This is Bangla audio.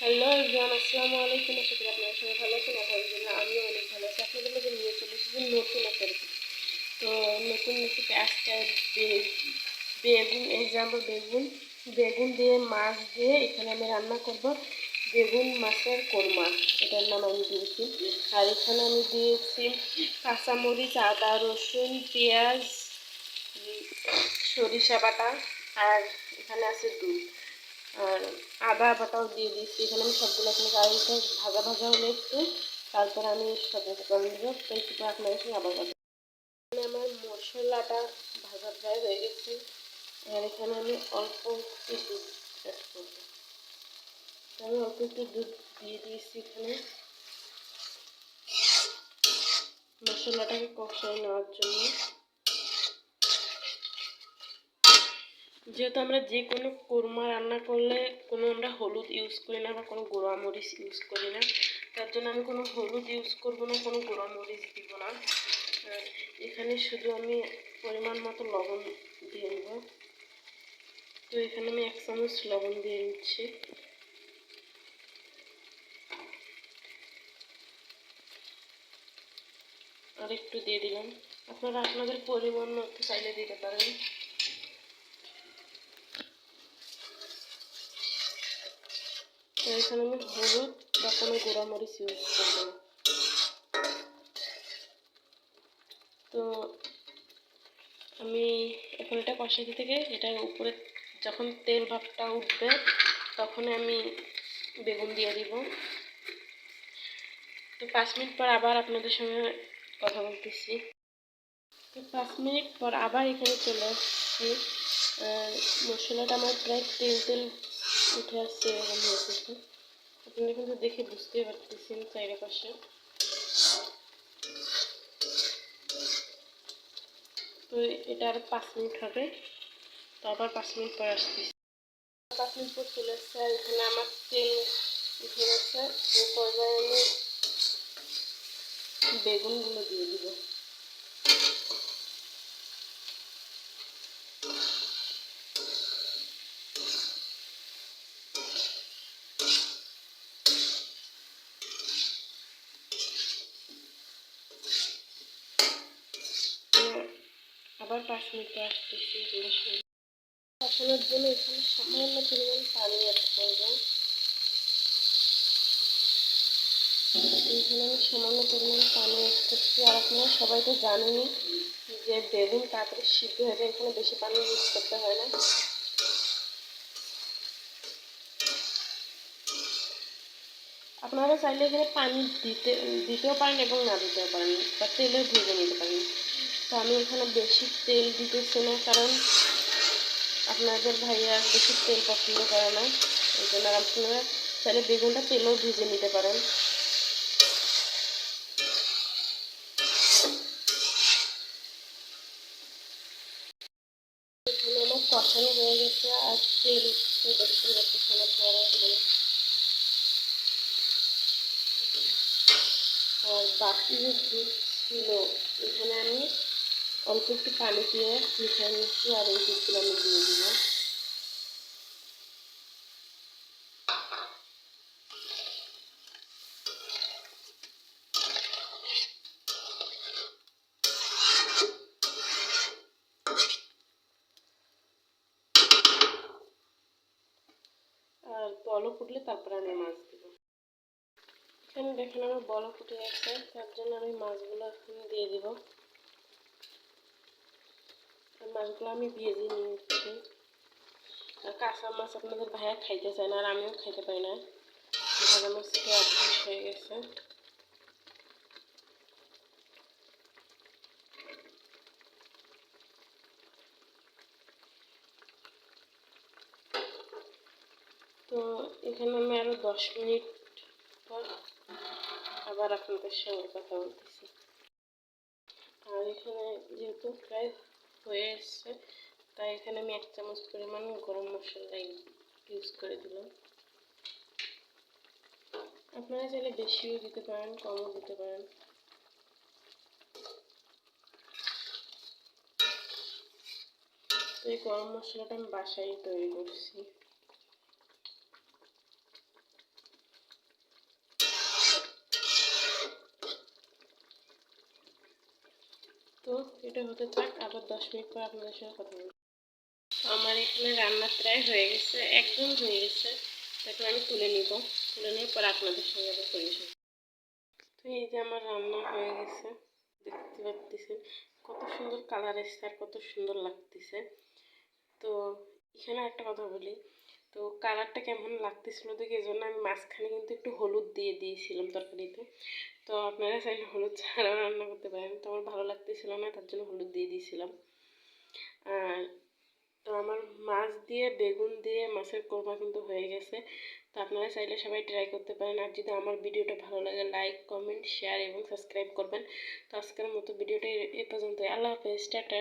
হ্যালো এভরিওয়ান, আসসালামু আলাইকুম। আশা করি আপনারা সবাই ভালো আছেন, আলহামদুলিল্লাহ আমিও অনেক ভালো আছি। আপনাদের মধ্যে নিয়ে চলে এসেছি, নতুন একটা রেসিপি তো নতুন রেসিপি আজকে বেগুন এক্সাম্পল বেগুন। বেগুন দিয়ে মাছ দিয়ে এখানে আমি রান্না করব বেগুন মাছের কোরমা। এটার নাম আমি দিয়েছি। আর এখানে আমি দিয়েছি কাঁচামরিচ, আদা, রসুন, পেঁয়াজ, সরিষা বাটা, আর এখানে আছে দুধ। আর আদা বাটাও দিয়ে দিচ্ছি। এখানে আমি সবগুলো এখন গাড়িটা ভাজা ভাজা হলে একটু, তারপর আমি সব করে দেবো একটু পর আপনাদের সঙ্গে আবার এখানে আমার মশলাটা ভাজা প্রায় হয়ে গেছে। আর এখানে আমি অল্প একটু দুধ অ্যাড করব। আমি অল্প একটু দুধ দিয়ে দিয়েছি এখানে। মশলাটাকে কষাই নেওয়ার জন্য। যেহেতু আমরা যে কোনো কোরমা রান্না করলে কোনো আমরা হলুদ ইউজ করি না বা কোনো গুঁড়া মরিচ ইউজ করি না, তার জন্য আমি কোনো হলুদ ইউজ করব না, কোনো গুঁড়া মরিচ দিব না। এখানে শুধু আমি পরিমাণ মতো লবণ দিয়ে নেব তো এখানে আমি এক চামচ লবণ দিয়ে নিচ্ছি আর একটু দিয়ে দিলাম। আপনারা আপনাদের পরিমাণ মতো চাইলে দিতে পারেন। এখানে আমি হলুদ বা কোনো মরিচ ইউজ করব তো আমি এখন এটা কষাইতে থেকে এটার উপরে যখন তেল ভাবটা উঠবে তখন আমি বেগুন দিয়ে দিব তো পাঁচ মিনিট পর আবার আপনাদের সঙ্গে কথা বলতেছি তো পাঁচ মিনিট পর আবার এখানে চলে আসছি মশলাটা আমার প্রায় তেল তেল উঠে আসছে এরকম হয়েছে আপনারা কিন্তু দেখে বুঝতেই পারতেছেন চাইরে পাশে। তো এটা আর পাঁচ মিনিট হবে। তো আবার পাঁচ মিনিট পর আসতেছি। পাঁচ মিনিট পর চলে আসছে আর এখানে আমার তেল উঠে গেছে এই পর্যায়ে আমি বেগুনগুলো দিয়ে দিব তো আবার পাঁচ মিনিট আসতেছি জন্য এখানে সামান্য পরিমাণ পানি আমি সামান্য পরিমাণ পানি করছি। আর আপনারা সবাই তো জানেনই যে বেগুন তাড়াতাড়ি সিদ্ধ হয়ে যায়, এখানে বেশি পানি ইউজ করতে হয় না। আপনারা চাইলে এখানে পানি দিতে, দিতেও পারেন এবং না দিতেও পারেন, বা তেলেও ভেজে নিতে পারেন। তো আমি এখানে বেশি তেল দিতেছি না, কারণ আপনাদের ভাইয়া বেশি তেল পছন্দ করে না। এই জন্য আপনারা চাইলে বেগুনটা তেলেও ভেজে নিতে পারেন। এখানে আমার কষানো হয়ে গেছে আর তেল আর বাকি যে দুধ ছিল, এখানে আমি অল্প একটু পানি দিয়ে মিশিয়ে নিচ্ছি আর এই দুধগুলো আমি দিয়ে দিব আর বলক ফুটলে তারপরে আমি মাছ দিব। এখানে দেখেন আমার বলক ফুটে গেছে, তার জন্য আমি মাছগুলো এখন দিয়ে দিব। আর মাছগুলো আমি ভেজে নিয়েছি আর কাঁচা মাছ আপনাদের ভাইয়া খাইতে চায় না আর আমিও খাইতে পারি না। ভাজা মাছ খেয়ে অভ্যাস হয়ে গেছে। তো এখানে আমি আরও দশ মিনিট পর আবার আপনাদের সঙ্গে কথা বলতেছি আর এখানে যেহেতু প্রায় হয়ে এসছে। তাই এখানে আমি এক চামচ পরিমাণ গরম মশলা ইউজ করে দিলাম। আপনারা চাইলে বেশিও দিতে পারেন, কমও দিতে পারেন। তো এই গরম মশলাটা আমি বাসায় তৈরি করছি। এটা হতে থাক, আবার দশ মিনিট পর আপনাদের সঙ্গে কথা বলব। আমার এখানে রান্না প্রায় হয়ে গেছে, একদম হয়ে গেছে। তারপর আমি তুলে নিব। তুলে নিয়ে পর আপনাদের সঙ্গে আবার পরিবেশন তো এই যে আমার রান্না হয়ে গেছে, দেখতে পাচ্ছেন কত সুন্দর কালার এসছে আর কত সুন্দর লাগতেছে। তো এখানে একটা কথা বলি তো কালারটা কেমন লাগতেছিল দেখে এই জন্য আমি মাঝখানে কিন্তু একটু হলুদ দিয়ে দিয়েছিলাম তরকারিতে। তো আপনারা চাইলে হলুদ ছাড়াও রান্না করতে পারেন। তো আমার ভালো লাগতেছিল না, তার জন্য হলুদ দিয়ে দিয়েছিলাম। আর তো আমার মাছ দিয়ে, বেগুন দিয়ে, মাছের কোরমা কিন্তু হয়ে গেছে। তো আপনারা চাইলে সবাই ট্রাই করতে পারেন। আর যদি আমার ভিডিওটা ভালো লাগে লাইক কমেন্ট শেয়ার এবং সাবস্ক্রাইব করবেন। তো আজকের মতো ভিডিওটা এ পর্যন্ত আল্লাহ হাফেজ, টাটা।